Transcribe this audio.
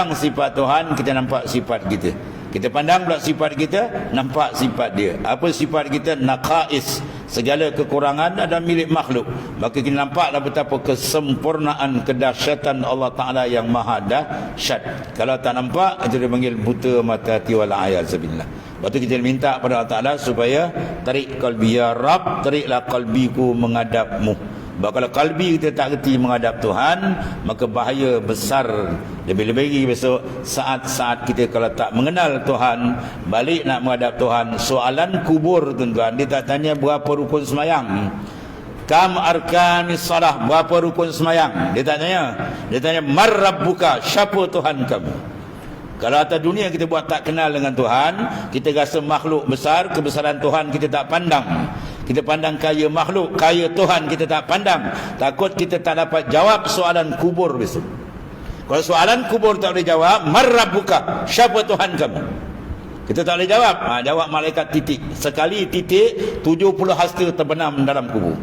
pandang sifat Tuhan, kita nampak sifat kita. Kita pandang pula sifat kita, nampak sifat dia. Apa sifat kita? Naqais. Segala kekurangan ada milik makhluk. Maka kita nampaklah betapa kesempurnaan kedahsyatan Allah Ta'ala yang maha dahsyat. Kalau tak nampak, dia panggil buta mata hati wal ayat sebillah. Lepas tu kita minta pada Allah Ta'ala supaya tarik kalbi ya Rab, tariklah kalbiku menghadapmu. Sebab kalau kalbi kita tak reti menghadap Tuhan, maka bahaya besar. Lebih-lebih lagi besok saat-saat kita kalau tak mengenal Tuhan, balik nak menghadap Tuhan, soalan kubur tuan-tuan, dia tak tanya berapa rukun semayang. Kam arkanis salah, berapa rukun semayang? Dia tak tanya. Dia tanya, mar rabbuka, siapa Tuhan kamu? Kalau atas dunia kita buat tak kenal dengan Tuhan, kita rasa makhluk besar, kebesaran Tuhan kita tak pandang. Kita pandang kaya makhluk, kaya Tuhan kita tak pandang. Takut kita tak dapat jawab soalan kubur besok. Kalau soalan kubur tak boleh jawab, marrabuka, siapa Tuhan kamu? Kita tak boleh jawab. Ha, jawab malaikat titik. Sekali titik, 70 hasta terbenam dalam kubur.